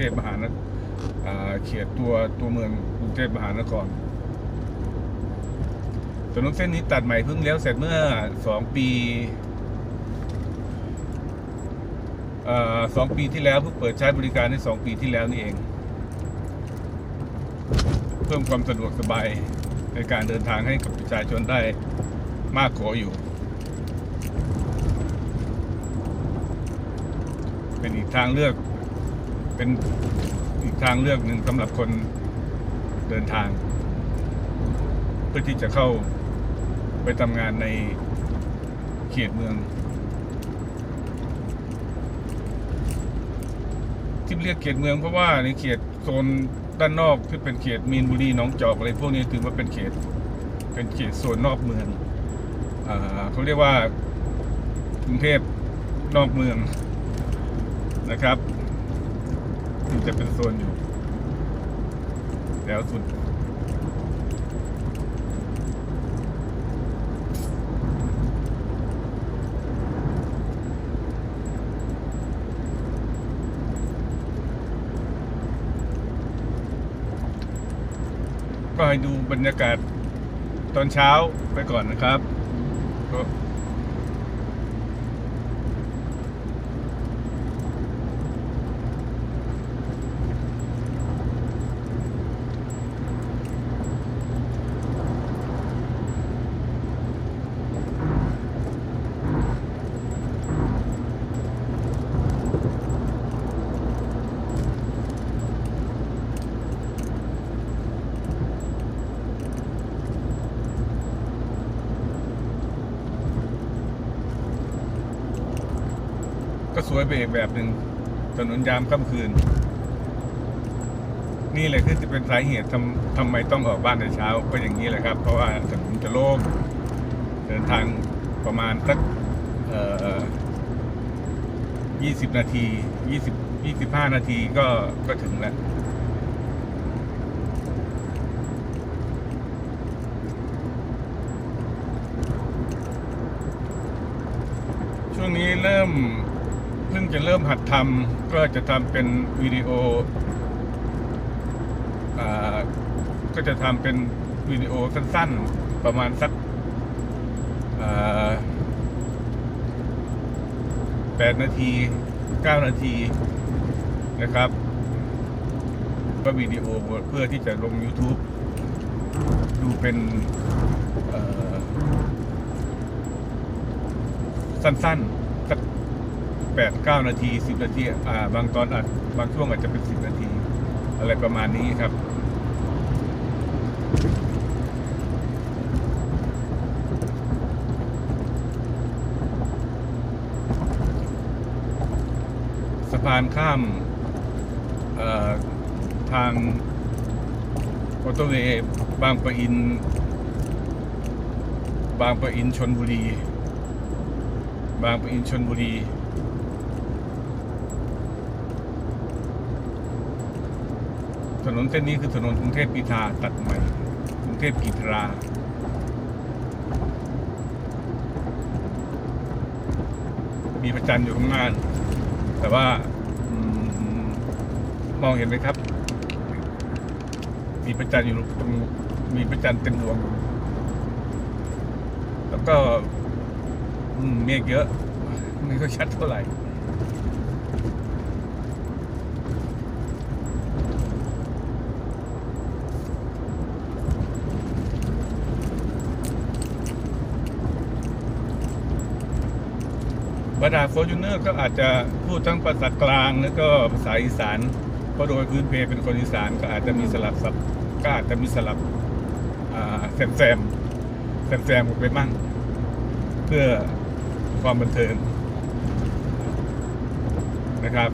เทพมหานครอ่าเขตตัวตัวเมืองกรุงเทพมหานครถนนเส้นนี้ตัดใหม่เพิ่งเลี้ยวเสร็จเมื่อสองปีสองปีที่แล้วเพิ่งเปิดใช้บริการในสองปีที่แล้วนี่เอง เพิ่มความสะดวกสบายในการเดินทางให้กับประชาชนได้มากกว่าอยู่ เป็นอีกทางเลือก เป็นอีกทางเลือกหนึ่งสำหรับคนเดินทาง เพื่อที่จะเข้าไปทำงานในเขตเมือง ที่เรียกเขตเมืองเพราะว่าในเขตโซนด้านนอกที่เป็นเขตมีนบุรีหนองจอกอะไรพวกนี้ถือว่าเป็นเขตเป็นเขตโซนนอกเมืองอ่าเขาเรียกว่ากรุงเทพนอกเมืองนะครับ มันจะเป็นโซนอยู่ แล้วสุดก็ให้ดูบรรยากาศตอนเช้าไปก่อนนะครับ สวยไปอีกแบบหนึ่งถนนยามค่ำคืน นี่แหละคือจะเป็นสาเหตุทำทำไมต้องออกบ้านในเช้า ก็อย่างนี้แหละครับ เพราะว่าถนนจะโล่งเดินทางประมาณสักยี่สิบนาทียี่สิบยี่สิบห้านาทีก็ก็ถึงแล้วช่วงนี้เริ่ม เพิ่งจะเริ่มหัดทำก็จะทำเป็นวิดีโออก็จะทำเป็นวิดีโอสั้นๆ ประมาณสักแปดนาทีเก้านาทีนะครับ ก็วิดีโอเพื่อที่จะลง YouTube ดูเป็นสั้นๆ แปดเก้านาทีสิบนาทีอ่าบางตอนอาจบางช่วงอาจจะเป็นสิบนาที อะไรประมาณนี้ครับสะพานข้ามทางมอเตเวย์บางปะอิน บางปะอินชนบุรี บางปะอินชนบุรี ถ นนเส้นนี้คือถนนกรุงเทพกีทาตัดใหม่กรุงเทพกีตรามีประจันอยู่ข้างหน้าแต่ว่าอมมองเห็นไหมครับ มีประจันอยู่ตรงมีประจันเต็มดวง แล้วก็มเมฆเยอะไม่ค่อยชัดเท่าไหร่ บรรดาโฟร์จูเนอร์ก็อาจจะพูดทั้งภาษากลางแล้วก็ภาษาอีสานเพราะโดยพื้นเพเป็นคนอีสานก็อาจจะมีสลับสับก็อาจจะมีสลับแซมแซมแซมกันไปมั่ง เพื่อความบันเทิงนะครับ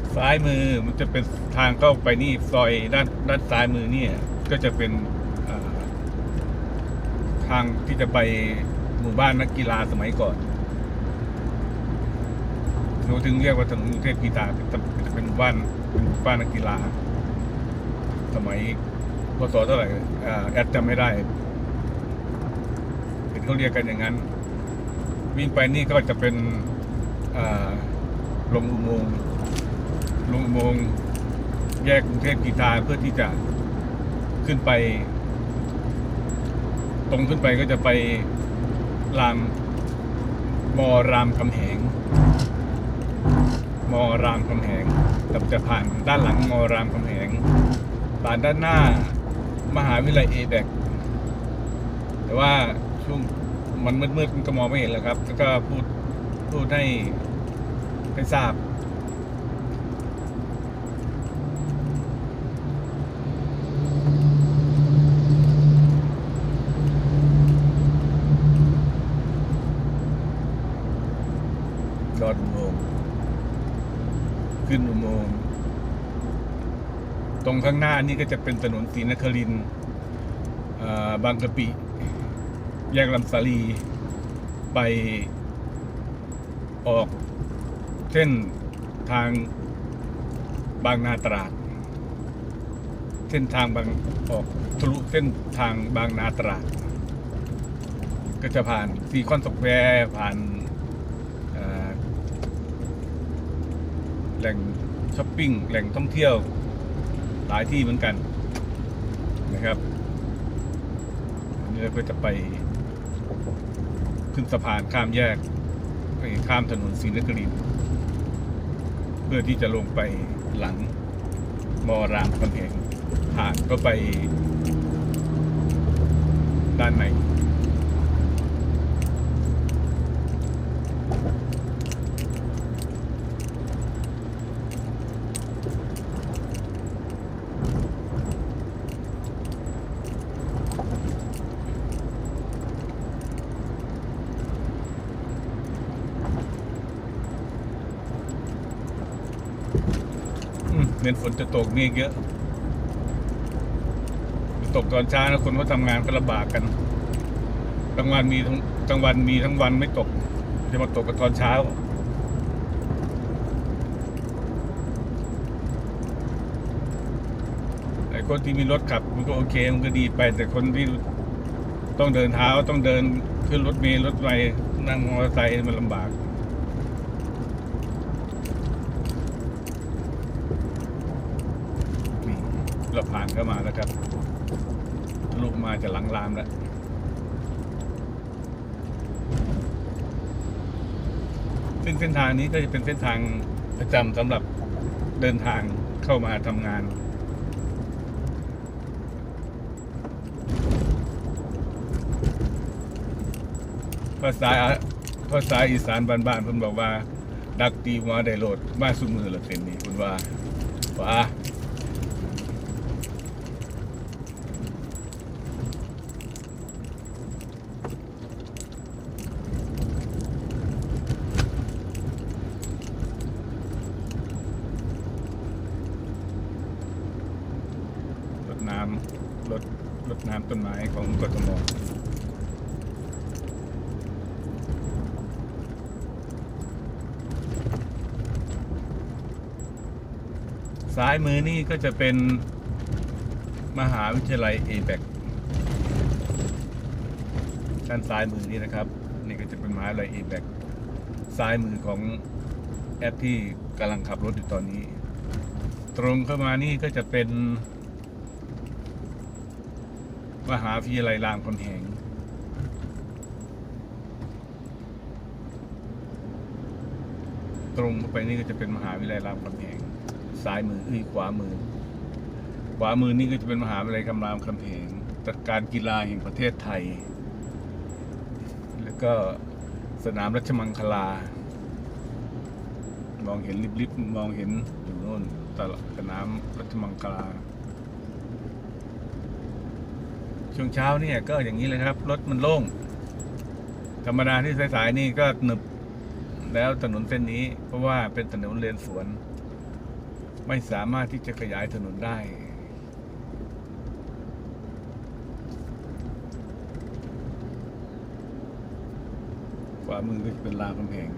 ก ซ้ายมือมันจะเป็นทางเข้าไปนี่ซอยด้านด้านซ้ายมือเนี่ย ก็จะเป็นทางที่จะไปหมู่บ้านนักกีฬาสมัยก่อนเราถึงเรียกว่าถนนกรุงเทพกีฬาเป็นเป็นหมู่บ้านเป็นหมู่บ้านนักกีฬา สมัยพศเท่าไหร่แอดจำไม่ได้เห็นเขาเรียกกันอย่างนั้น วิ่งไปนี่ก็จะเป็นลงอุโมงค์ ลงอุโมงค์แยกกรุงเทพกีฬาเพื่อที่จะขึ้นไป ตรงขึ้นไปก็จะไปรามมอรามคำแหง มอรามคำแหงแต่จะผ่านด้านหลังมอรามคำแหงผ่านด้านหน้ามหาวิทยาลัยเอแบกแต่ว่าช่วงมันมืดๆมันก็มองไม่เห็นแล้วครับ แล้วก็พูดพูดให้ให้ทราบ ยอดอุโมงค์ขึ้นอุโมงค์ต รงข้างหน้านี่ก็จะเป็นถนนศรีนครินบางกะปิ แยกลำสาลี ไปออกเส้นทางบางนาตราด เส้นทางบางออกทะลุเส้นทางบางนาตราด ก็จะผ่านซีคอนสแควร์ผ่านแหล่งช้อปปิ้ง แหล่งท่องเที่ยว ลายที่เหมือนกันนะครับอันนี้เราก็จะไปขึ้นสะพานข้ามแยกไปข้ามถนนศรีนครินทร์เพื่อที่จะลงไปหลังมอรามคำแหงผ่านก็ไปด้านใน อืมเน้นฝนจะตกนี่เยอะ ตกตอนเช้านะคนเขาทำงานก็ลำบากกันกลางวันมีทั้งกลางวันมีทั้งวันไม่ตก จะมาตกกันตอนเช้าไอ้คนที่มีรถขับมันก็โอเคมันก็ดีไป แต่คนที่ต้องเดินเท้าต้องเดินขึ้นรถเมล์รถไฟนั่งมอเตอร์ไซค์มันลำบาก นี่ เราผ่านเข้ามาแล้วครับ ลูกมาจะหลังรามแล้วซึ่งเส้นทางนี้ก็จะเป็นเส้นทางประจำสำหรับเดินทางเข้ามาทำงานภาษาภาษาอีสานบ้านๆเพิ่นบอกว่า ดักตีหัวได้โหลดมาสุมือละเส้นนี้คุณว่าว่าำรดรดน้ำต้นไม้ของกทมซ้ายมือนี่ก็จะเป็นมหาวิทยาลัยเอแบกด้านซ้ายมือนี่นะครับ นี่ก็จะเป็นมหาวิทยาลัยเอแบกซ้ายมือของแอปที่กำลังขับรถอยู่ตอนนี้ ตรงเข้ามานี่ก็จะเป็น มหาวิทยาลัยรามคำแหงตรงเข้าไปนี่ก็จะเป็นมหาวิทยาลัยรามคำแหงซ้ายมือเอ้ยขวามือ ขวามือนี่ก็จะเป็นมหาวิทยาลัยคำรามคำแหงจัดการกีฬาแห่งประเทศไทย แล้วก็สนามรัชมังคลา มองเห็นลิบๆมองเห็นอยู่โน่นตลาดสนามรัชมังคลา ช่วงเช้าเนี่ยก็อย่างนี้เลยครับ รถมันโล่ง ธรรมดาที่สายๆนี่ก็หนึบแล้วถนนเส้นนี้ เพราะว่าเป็นถนนเลนสวน ไม่สามารถที่จะขยายถนนได้ ขวามือก็จะเป็นลาคำแหง